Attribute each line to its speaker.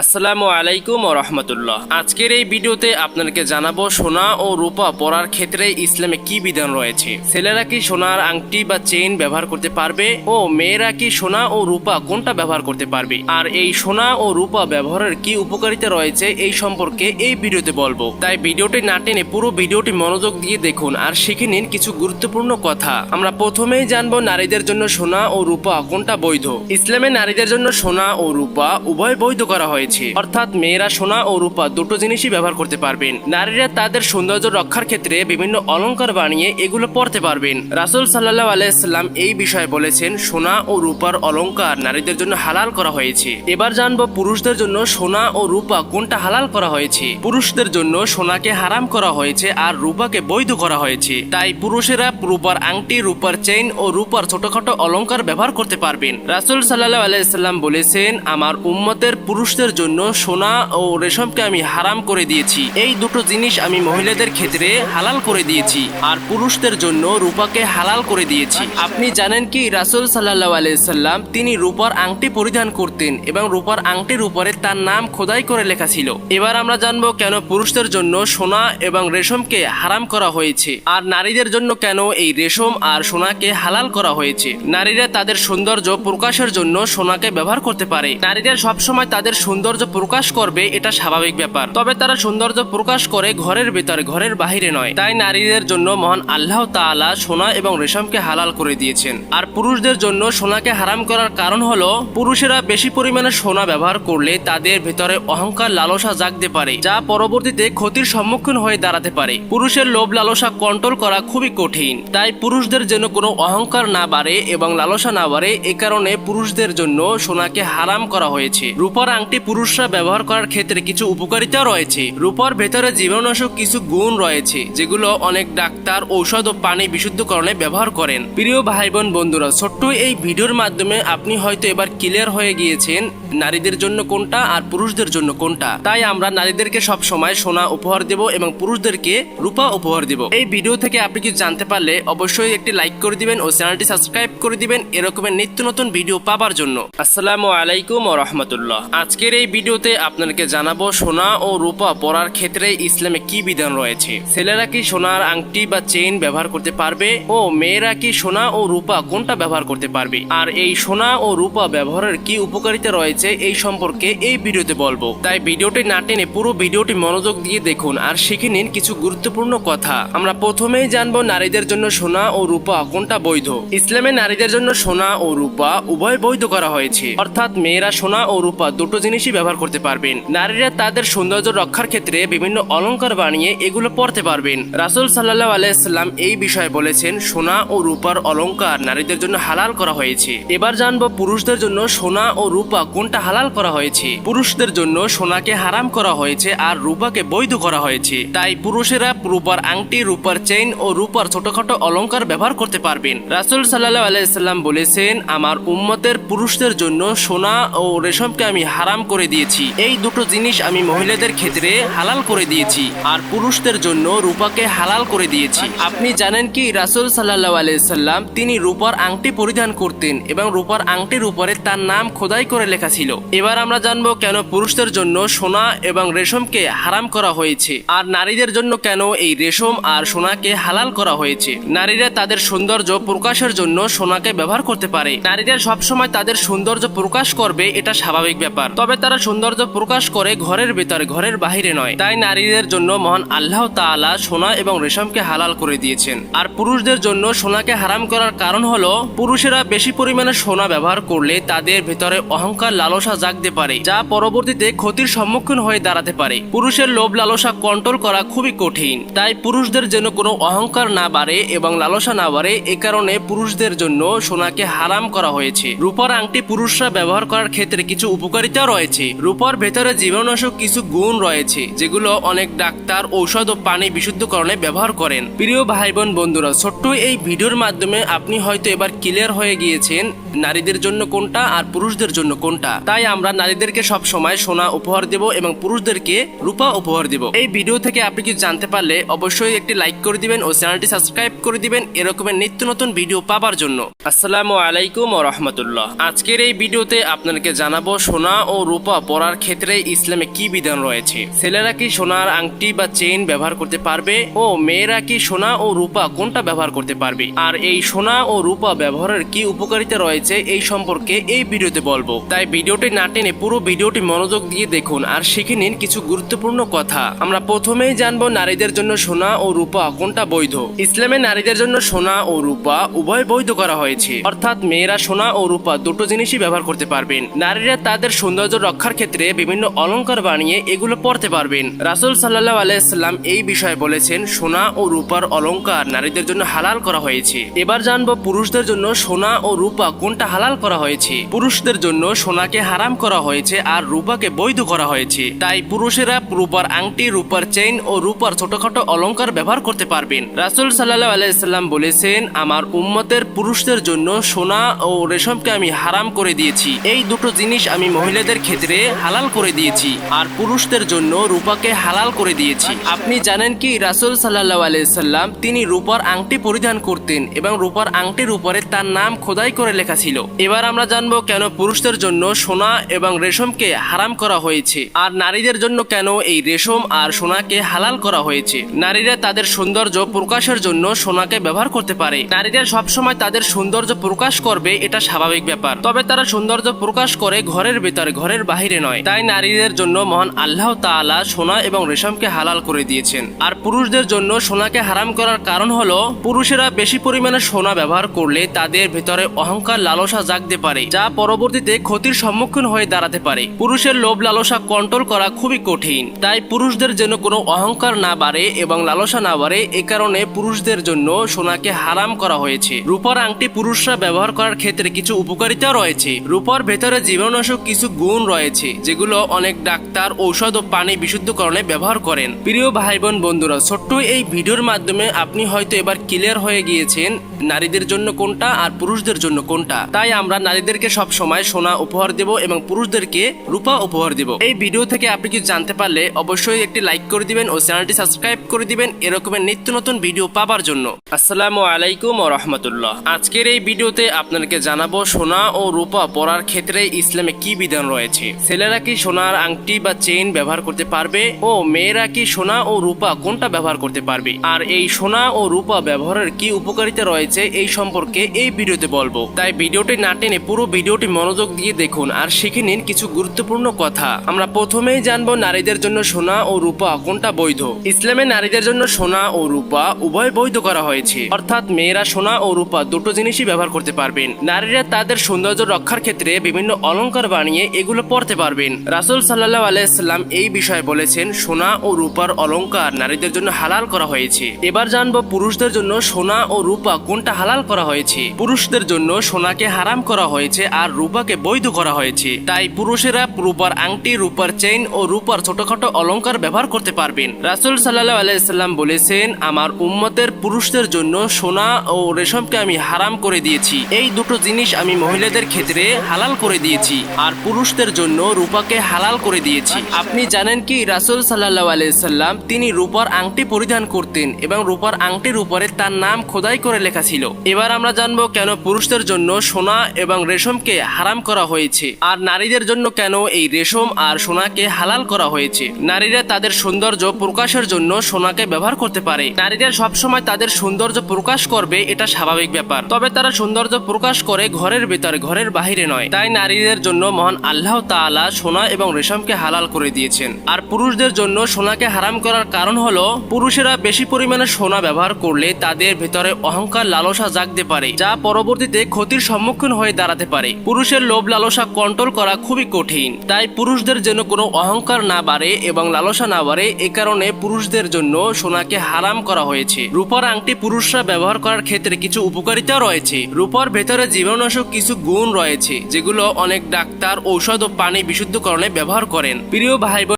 Speaker 1: আসসালামু আলাইকুম ও রহমতুল্লাহ। আজকের এই ভিডিওতে আপনাদেরকে জানাব সোনা ও রূপা পরার ক্ষেত্রে ইসলামে কি বিধান রয়েছে? ছেলেরা কি সোনার আংটি বা চেইন ব্যবহার করতে পারবে? ও মেয়েরা কি সোনা ও রূপা কোনটা ব্যবহার করতে পারবে? আর এই সোনা ও রূপা ব্যবহারের কি উপকারিতা রয়েছে এই সম্পর্কে এই ভিডিওতে বলব। তাই ভিডিওটি না টেনে পুরো ভিডিওটি মনোযোগ দিয়ে দেখুন আর শিখে নিন কিছু গুরুত্বপূর্ণ কথা। আমরা প্রথমেই জানব নারীদের জন্য সোনা ও রূপা কোনটা বৈধ? ইসলামে নারীদের জন্য সোনা ও রূপা উভয় বৈধ করা হয়েছে। অর্থাৎ মেয়েরা সোনা ও রূপা দুটো জিনিসই ব্যবহার করতে পারবেন। নারীরা তাদের সৌন্দর্য রক্ষার ক্ষেত্রে বিভিন্ন অলংকার বানিয়ে এগুলো পরতে পারবেন। রাসুল সাল্লাহ আলাইসাল্লাম এই বিষয়ে বলেছেন, সোনা ও রূপার অলংকার নারীদের জন্য হালাল করা হয়েছে। এবার জানব পুরুষদের জন্য সোনা ও রূপা কোনটা হালাল করা হয়েছে। পুরুষদের জন্য সোনাকে হারাম করা হয়েছে আর রূপাকে বৈধ করা হয়েছে। তাই পুরুষেরা রূপার আংটি, রূপার চেইন ও রূপার ছোটখাটো অলংকার ব্যবহার করতে পারবেন। রাসুল সাল্লাহ আলাইসাল্লাম বলেছেন, আমার উম্মতের পুরুষদের জন্য সোনা ও রেশমকে আমি হারাম করে দিয়েছি। এই দুটো জিনিস আমি মহিলাদের ক্ষেত্রে হালাল করে দিয়েছি আর পুরুষদের জন্য রূপাকে হালাল করে দিয়েছি। আপনি জানেন কি, রাসুল সাল্লাহ আলাইসাল্লাম তিনি রূপার আংটি পরিধান করতেন এবং রূপার আংটির উপরে তার নাম খোদাই করে লেখা ছিল। এবার আমরা জানব কেন পুরুষদের জন্য সোনা এবং রেশমকে হারাম করা হয়েছে আর নারীদের জন্য কেন এই রেশম আর সোনাকে হালাল করা হয়েছে। নারীরা তাদের সৌন্দর্য প্রকাশের জন্য সোনাকে ব্যবহার করতে পারে। নারীরা সবসময় তাদের সৌন্দর্য প্রকাশ করবে, এটা স্বাভাবিক ব্যাপার। তবে তারা সৌন্দর্য প্রকাশ করে ঘরের ভেতরে, ঘরের বাহিরে নয়। তাই নারীদের জন্য মহান আল্লাহ তাআলা সোনা এবং রেশমকে হালাল করে দিয়েছেন। আর পুরুষদের জন্য সোনাকে হারাম করার কারণ হলো, পুরুষেরা বেশি পরিমাণে সোনা ব্যবহার করলে তাদের ভেতরে অহংকার লালসা জাগতে পারে, যা পরবর্তীতে ক্ষতির সম্মুখীন হয়ে দাঁড়াতে পারে। পুরুষের লোভ লালসা কন্ট্রোল করা খুবই কঠিন। তাই পুরুষদের যেন কোনো অহংকার না বাড়ে এবং লালসা না বাড়ে, এ কারণে পুরুষদের জন্য সোনাকে হারাম করা হয়েছে। রূপার আংটি পুরুষরা ব্যবহার করার ক্ষেত্রে কিছু উপকারিতা রয়েছে। রূপার ভেতরে জীবাণুনাশক কিছু গুণ রয়েছে, যেগুলো অনেক ডাক্তার ঔষধ ও পানি বিশুদ্ধকরণে ব্যবহার করেন। প্রিয় ভাই বোন বন্ধুরা, ছোট্ট এই ভিডিওর মাধ্যমে আপনি হয়তো এবার ক্লিয়ার হয়ে গিয়েছেন নারীদের জন্য কোনটা আর পুরুষদের জন্য কোনটা। তাই আমরা নারীদেরকে সব সময় সোনা উপহার দেব এবং পুরুষদেরকে রূপা উপহার দেব। এই ভিডিও থেকে আপনি কিছু জানতে পারলে অবশ্যই একটি লাইক করে দিবেন ও চ্যানেলটি সাবস্ক্রাইব করে দিবেন এরকমের নিত্য নতুন ভিডিও পাবার জন্য। আসসালামু আলাইকুম ও রহমতুল্লাহ। আজকের এই ভিডিওতে আপনাদেরকে জানাব সোনা ও রূপা পরার ক্ষেত্রে ইসলামে কি বিধান রয়েছে? ছেলেরা কি সোনার আংটি বা চেইন ব্যবহার করতে পারবে? ও মেয়েরা কি সোনা ও রূপা কোনটা ব্যবহার করতে পারবে? আর এই সোনা ও রূপা ব্যবহারের কি উপকারিতা রয়েছে এই সম্পর্কে এই ভিডিওতে বলব। তাই ভিডিওটি না টেনে পুরো ভিডিওটি মনোযোগ দিয়ে দেখুন আর শিখে নিন কিছু গুরুত্বপূর্ণ কথা। আমরা প্রথমেই জানব নারীদের জন্য সোনা ও রূপা কোনটা বৈধ? ইসলামে নারীদের জন্য সোনা ও রূপা উভয় বৈধ করা হয়েছে। অর্থাৎ মেয়েরা সোনা ও রূপা দুটো জিনিসই ব্যবহার করতে পারবেন। নারীরা তাদের সৌন্দর্য রক্ষার ক্ষেত্রে বিভিন্ন অলংকার বানিয়ে এগুলো পরতে পারবেন। রাসুল সাল্লাহ আলাইসাল্লাম এই বিষয়ে বলেছেন, সোনা ও রূপার অলংকার নারীদের জন্য হালাল করা হয়েছে। এবার জানব পুরুষদের জন্য সোনা ও রূপা কোনটা হালাল করা হয়েছে। পুরুষদের জন্য সোনাকে হারাম করা হয়েছে আর রূপাকে বৈধ করা হয়েছে। তাই পুরুষেরা রূপার আংটি, রূপার চেইন ও রূপার ছোটখাটো অলংকার ব্যবহার করতে পারবেন। রাসুল সাল্লাহ আলাইসাল্লাম বলেছেন, আমার উম্মতের পুরুষদের জন্য সোনা ও রেশমকে আমি হারাম করে দিয়েছি। এই দুটো জিনিস আমি মহিলাদের ক্ষেত্রে হালাল করে দিয়েছি আর পুরুষদের জন্য রূপাকে হালাল করে দিয়েছি। আপনি জানেন কি? রাসুল সাল্লাহ আলাইসাল্লাম তিনি রূপার আংটি পরিধান করতেন এবং রূপার আংটির উপরে তার নাম খোদাই করে লেখা ছিল। এবার আমরা জানব কেন পুরুষদের জন্য সোনা এবং রেশমকে হারাম করা হয়েছে আর নারীদের জন্য কেন এই রেশম আর সোনাকে হালাল করা হয়েছে। নারীরা তাদের সৌন্দর্য প্রকাশের জন্য সোনাকে ব্যবহার করতে পারে। নারীরা সবসময় তাদের সৌন্দর্য প্রকাশ করবে, এটা স্বাভাবিক ব্যাপার। তবে তারা সৌন্দর্য প্রকাশ করে ঘরের ভেতরে, ঘরের বাহিরে নয়। তাই নারীদের জন্য মহান আল্লাহ তাআলা সোনা এবং রেশমকে হালাল করে দিয়েছেন। আর পুরুষদের জন্য সোনাকে হারাম করার কারণ হলো, পুরুষেরা বেশি পরিমাণে সোনা ব্যবহার করলে তাদের ভেতরে অহংকার লালসা জাগতে পারে, যা পরবর্তীতে ক্ষতির সম্মুখীন হয়ে দাঁড়াতে পারে। পুরুষের লোভ লালসা কন্ট্রোল করা খুবই কঠিন। তাই পুরুষদের যেন কোনো অহংকার না বাড়ে এবং লালসা না বাড়ে, এ কারণে পুরুষদের জন্য সোনাকে হারাম করা হয়েছে। রূপার আংটি পুরুষরা ব্যবহার করার ক্ষেত্রে কিছু উপকারিতা রয়েছে। রূপার ভেতরে জীবাণুনাশক কিছু গুণ রয়েছে, যেগুলো অনেক ডাক্তার ঔষধ ও পানি বিশুদ্ধকরণে ব্যবহার করেন। প্রিয় ভাই বোন বন্ধুরা, ছোট্ট এই ভিডিওর মাধ্যমে আপনি হয়তো এবার ক্লিয়ার হয়ে গিয়েছেন নারীদের জন্য কোনটা আর পুরুষদের জন্য কোনটা? তাই আমরা নারীদেরকে সব সময় সোনা উপহার দেব এবং পুরুষদেরকে রূপা উপহার দেব। এই ভিডিও থেকে আপনি কিছু জানতে পারলে অবশ্যই একটি লাইক করে দিবেন ও চ্যানেলটি সাবস্ক্রাইব করে দিবেন এরকমের নিত্য নতুন ভিডিও পাবার জন্য। আসসালামু আলাইকুম ও রহমতুল্লাহ। আজকের এই ভিডিওতে আপনাদেরকে জানাব সোনা ও রূপা পরার ক্ষেত্রে ইসলামে কি বিধান রয়েছে? ছেলেরা কি সোনার আংটি বা চেইন ব্যবহার করতে পারবে? ও মেয়েরা কি সোনা ও রূপা কোনটা ব্যবহার করতে পারবে? আর এই সোনা ও রূপা ব্যবহারের কি উপকারিতা রয়েছে? এই সম্পর্কে এই ভিডিওতে বলব। তাই ভিডিওটি না টেনে পুরো ভিডিওটি মনোযোগ দিয়ে দেখুন আর শিখে নিন কিছু গুরুত্বপূর্ণ কথা। আমরা প্রথমেই জানব নারীদের জন্য সোনা ও রূপা কোনটা বৈধ। ইসলামে নারীদের জন্য সোনা ও রূপা উভয় বৈধ করা হয়েছে। অর্থাৎ মেয়েরা সোনা ও রূপা দুটো জিনিসই ব্যবহার করতে পারবেন। নারীরা তাদের সৌন্দর্য রক্ষার ক্ষেত্রে বিভিন্ন অলংকার বানিয়ে এগুলো পড়তে পারবেন। রাসুল সাল্লাহ আলাইসাল্লাম এই বিষয়ে বলেছেন, সোনা ও রূপার অলংকার নারীদের জন্য হালাল করা হয়েছে। এবার জানব পুরুষদের জন্য সোনা ও রূপা কোনটা হালাল করা হয়েছে? পুরুষদের জন্য সোনাকে হারাম করা হয়েছে আর রূপাকে বৈধ করা হয়েছে। তাই পুরুষেরা রূপার আংটি, রূপার চেইন ও রূপার ছোটখাটো অলংকার ব্যবহার করতে পারবেন। রাসুল সাল্লাহ আলাইসাল্লাম বলেছেন, আমার উম্মতের পুরুষদের জন্য সোনা ও রেশমকে আমি হারাম করে দিয়েছি। এই দুটো জিনিস আমি মহিলাদের ক্ষেত্রে হালাল করে দিয়েছি আর পুরুষদের জন্য রূপাকে হালাল করে দিয়েছি। আপনি জানেন কি, রাসুল সাল্লাহ আলাইসাল্লাম তিনি রূপার আংটি পরিধান করতেন এবং রূপার আংটির উপরে তার নাম খোদাই করে লেখা ছিল। এবার আমরা জানব কেন পুরুষদের জন্য সোনা এবং রেশমকে হারাম করা হয়েছে, আর নারীদের জন্য কেন এই রেশম আর সোনাকে হালাল করা হয়েছে। নারীরা তাদের সৌন্দর্য প্রকাশের জন্য সোনাকে ব্যবহার করতে পারে। নারীরা সবসময় তাদের সৌন্দর্য প্রকাশ করবে, এটা স্বাভাবিক ব্যাপার। তবে তারা সৌন্দর্য প্রকাশ করে ঘরের ভেতরে, ঘরের বাহিরে নয়। তাই নারীদের জন্য মহান আল্লাহ তাআলা সোনা এবং রেশমকে হালাল করে দিয়েছেন। আর পুরুষদের জন্য সোনাকে হারাম করার কারণ হলো, পুরুষেরা বেশি পরিমাণে সোনা ব্যবহার করলে তাদের ভেতরে অহংকার লালসা জাগতে পারে, যা পরবর্তীতে ক্ষতির সম্মুখীন হয়ে দাঁড়াতে পারে। পুরুষের লোভ লালসা কন্ট্রোল করা খুবই কঠিন, তাই পুরুষদের জন্য কোনো অহংকার না বাড়ে এবং লালসা না বাড়ে, এ কারণে পুরুষদের জন্য সোনাকে হারাম করা হয়েছে। রূপার আংটি পুরুষরা ব্যবহার করার ক্ষেত্রে কিছু উপকারিতা রয়েছে। রূপার ভেতরে জীবাণুনাশক কিছু গুণ রয়েছে, যেগুলো অনেক ডাক্তার, ঔষধ ও পানি বিশুদ্ধকরণে ব্যবহার করেন। প্রিয় ভাই বোন বন্ধুরা, ছোট্ট এই ভিডিওর মাধ্যমে আপনি হয়তো এবার ক্লিয়ার হয়ে গিয়েছেন নারীদের জন্য কোনটা আর পুরুষদের জন্য কোনটা? তাই আমরা নারীদেরকে সব সময় সোনা উপহার দেব এবং পুরুষদেরকে রূপা উপহার দেব। এই ভিডিও থেকে আপনি কিছু জানতে পারলে অবশ্যই একটি লাইক করে দিবেন ও চ্যানেলটি সাবস্ক্রাইব করে দিবেন এরকমের নিত্য নতুন ভিডিও পাবার জন্য। আসসালামু আলাইকুম ও রহমতুল্লাহ। আজকের এই ভিডিওতে আপনাদেরকে জানাব সোনা ও রূপা পরার ক্ষেত্রে ইসলামে কি বিধান রয়েছে? ছেলেরা কি সোনার আংটি বা চেইন ব্যবহার করতে পারবে? ও মেয়েরা কি সোনা ও রূপা কোনটা ব্যবহার করতে পারবে? আর এই সোনা ও রূপা ব্যবহারের কি উপকারিতা রয়েছে? এই সম্পর্কে এই ভিডিওতে বলব। তাই ভিডিওটি না টেনে পুরো ভিডিওটি মনোযোগ দিয়ে দেখুন আর শিখে নিন কিছু গুরুত্বপূর্ণ কথা। আমরা প্রথমেই জানব নারীদের জন্য সোনা ও রূপা কোনটা বৈধ? ইসলামে নারীদের জন্য সোনা ও রূপা উভয় বৈধ করা হয়েছে। অর্থাৎ মেয়েরা সোনা ও রূপা দুটো জিনিসই ব্যবহার করতে পারবেন। নারীরা তাদের সৌন্দর্য রক্ষার ক্ষেত্রে বিভিন্ন অলংকার বানিয়ে এগুলো পরতে পারবেন। রাসুল সাল্লাহ আলাইসাল্লাম এই বিষয়ে বলেছেন, সোনা ও রূপার অলংকার নারীদের জন্য হালাল করা হয়েছে। এবার জানব পুরুষদের জন্য সোনা ও রূপা কোনটা হালাল করা হয়েছে। পুরুষদের জন্য সোনাকে হারাম করা হয়েছে আর রূপাকে বৈধ করা হয়েছে। তাই পুরুষেরা রূপার আংটি, রূপার চেইন ও রূপার ছোটখাটো অলংকার ব্যবহার করতে পারবেন। রাসুল সাল্লাহ আলাইসাল্লাম বলেছেন, আমার উম্মতের পুরুষদের জন্য সোনা ও রেশমকে আমি হারাম করে দিয়েছি। এই দুটো জিনিস আমি মহিলাদের ক্ষেত্রে হালাল করে দিয়েছি আর পুরুষদের জন্য রূপাকে হালাল করে দিয়েছি। আপনি জানেন কি, রাসুল সাল্লাহ আলাইসাল্লাম তিনি রূপার আংটি পরিধান করতেন এবং রূপার আংটির উপরে তার নাম খোদাই করে লেখা ছিল। এবার আমরা জানব কেন পুরুষদের জন্য সোনা এবং রেশমকে হারাম করা হয়েছে। আর নারীদের জন্য কেন এই রেশম আর সোনাকে হালাল করা হয়েছে। নারীরা তাদের সৌন্দর্য প্রকাশের জন্য সোনাকে ব্যবহার করতে পারে। নারীরা সবসময় তাদের সৌন্দর্য প্রকাশ করবে, এটা স্বাভাবিক ব্যাপার। তবে তারা সৌন্দর্য প্রকাশ করে ঘরের ভেতরে, ঘরের বাহিরে নয়। তাই নারীদের জন্য মহান আল্লাহ তাআলা সোনা এবং রেশমকে হালাল করে দিয়েছেন। আর পুরুষদের জন্য সোনাকে হারাম করার কারণ হলো, পুরুষেরা বেশি পরিমাণে সোনা ব্যবহার করলে তাদের ভেতরে অহংকার লালসা জাগতে পারে, যা পরবর্তীতে ক্ষতির সম্মুখীন হয়ে দাঁড়াতে পারে। পুরুষের লোভ লালসা কন্ট্রোল করা খুবই কঠিন, তাই পুরুষদের জন্য কোনো অহংকার না বাড়ে এবং লালসা না বাড়ে এ কারণে পুরুষদের জন্য সোনাকে হারাম করা হয়েছে। রূপার আংটি পুরুষরা ব্যবহার করার ক্ষেত্রে কিছু উপকারিতা রয়েছে। রূপার ভেতরে জীবাণুনাশক কিছু গুণ রয়েছে, যেগুলো অনেক ডাক্তার ঔষধ ও পানি বিশুদ্ধকরণে ব্যবহার করেন। প্রিয় ভাই